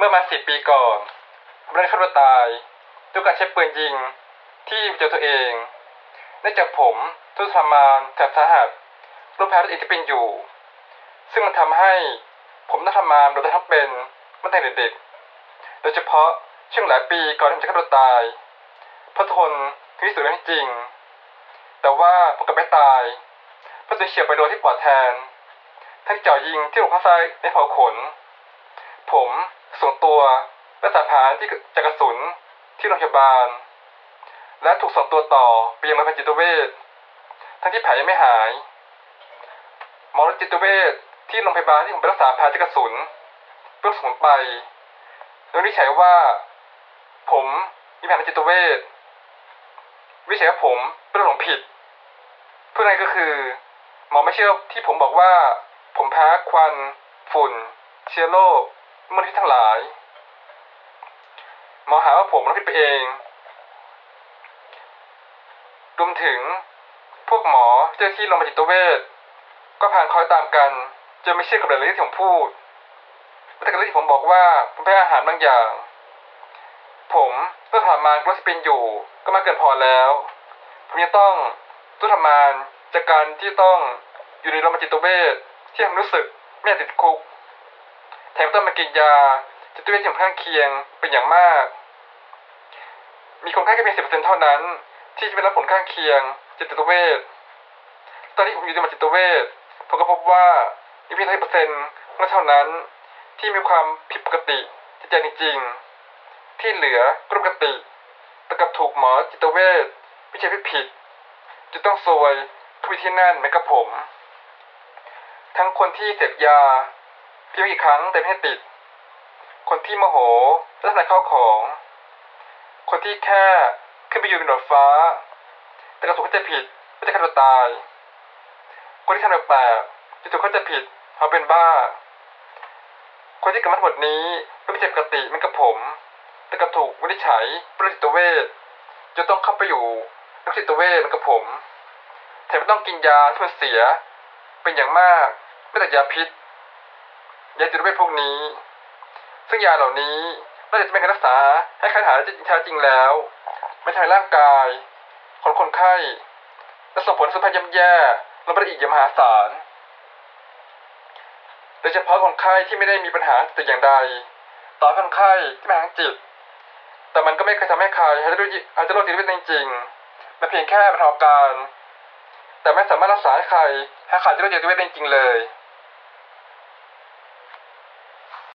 เมื่อมาสิบปีก่อนผมได้ฆ่าตัวตายด้วยการใช้ปืนยิงที่เจอตัวเองเนื่องจากผมทุกทรมานแสบสาหัสรูปแพ้ตัวเองที่เป็นอยู่ ซึ่งมันทำให้ผมต้องทรมานโดยทั้งเป็นตั้งแต่เด็กๆโดยเฉพาะช่วงหลายปีก่อนที่ผมจะฆ่าตัวตายพระทนถึงที่สุดแล้วจริง แต่ว่าผมกลับไม่ตายพระตัวเฉียวไปโดนที่ปอดแทนทั้งเจาะยิงที่อกข้างซ้ายในเผาขน ผม ส่งตัวและสายพานที่จากกระสุนที่โรงพยาบาล และถูกส่งตัวต่อไปยังโรงพยาบาลจิตเวชทั้งที่แผลยังไม่หายหมอจิตเวชที่โรงพยาบาลที่ผมไปรักษาแผลจากกระสุนเพื่อส่งผมไปโดยวินิจฉัยว่า ผมมีแผลในจิตเวชวิจัยว่าผมเป็นคหลงผิดเพื่ออะไรก็คือหมอไม่เชื่อที่ผมบอกว่า ผมแพ้ควัน ฝุ่น เชื้อโรค มลพิษทั้งหลายหมอหาว่าผมลพิษไปเองรวมถึงพวกหมอเจ้าที่โรงพยาบาลจิตเวชก็พานคอยตามกันจนไม่เชื่อกับเรื่องที่ผมพูดแต่กับเรื่องที่ผมบอกว่าผมแพ้อาหารบางอย่าง ผมต้องทรมานกลัวที่เป็นอยู่ ก็มากเกินพอแล้ว ผมยังต้องต้องทรมานจากการที่ต้องอยู่ในโรงพยาบาลจิตเวชที่ผมรู้สึกไม่อยากติดคุก แถมต้องมากินยาจิตเวชที่ผมข้างเคียงเป็นอย่างมาก มีคนไข้แค่เพียงสิบเปอร์เซ็นต์เท่านั้น ที่จะไม่รับผลข้างเคียง จิตเวชตอนที่ผมอยู่ในโรงพยาจิตเวชผมก็พบว่ามีเพียงสิบเปอร์เซ็นต์เท่านั้น ที่มีความผิดปกติจิตใจจริงๆ ที่เหลือก็ปกติแต่กับถูกหมอจิตเวชวิจัยผิดจะต้องซวยเข้าไปที่นั่นเหมือนกับผม ทั้งคนที่เสพยา เพียงไม่กี่ครั้งแต่ไม่ให้ติด คนที่โมโหละทำลายข้าของ คนที่แค่ขึ้นไปอยู่บนรถฟ้า แต่กระถูกเข้าใจผิดว่จะฆ่าตัวตาย คนที่ทำแปลกๆจะถูกเข้าใจผิดเขาเป็นบ้า คนที่กิดมาทั้งหมดนี้ไม่เป็นปกติมือนกับผม แต่กลับถูกวินิจฉัยเป็นโรคจิตเวชจะต้องเข้าไปอยู่โรคจิตเวชมือนกับผมแถมต้องกินยาที่มันเสีย เป็นอย่างมากไม่แต่ยาพิษ ยาจิตเวชพวกนี้ ซึ่งยาเหล่านี้นอกจากจะเป็นการรักษาให้ใครหายจริงแท้จริงแล้วไม่ทำให้ร่างกายของคนไข้ และส่งผลสุขภาพย่ำแย่ลงไปได้อีกอย่างมหาศาลโดยเฉพาะคนไข้ที่ไม่ได้มีปัญหาแต่อย่างใดต่อคนไข้ที่มีปัญหาทางจิต แต่มันก็ไม่เคยทำให้ใครหายจากโรคจิตหายจากโรคจิตเวชจริงๆมันเพียงแค่บรรเทาอาการ แต่ไม่สามารถรักษาให้ใครให้ขาดจากโรคจิตเวชได้จริงๆเลย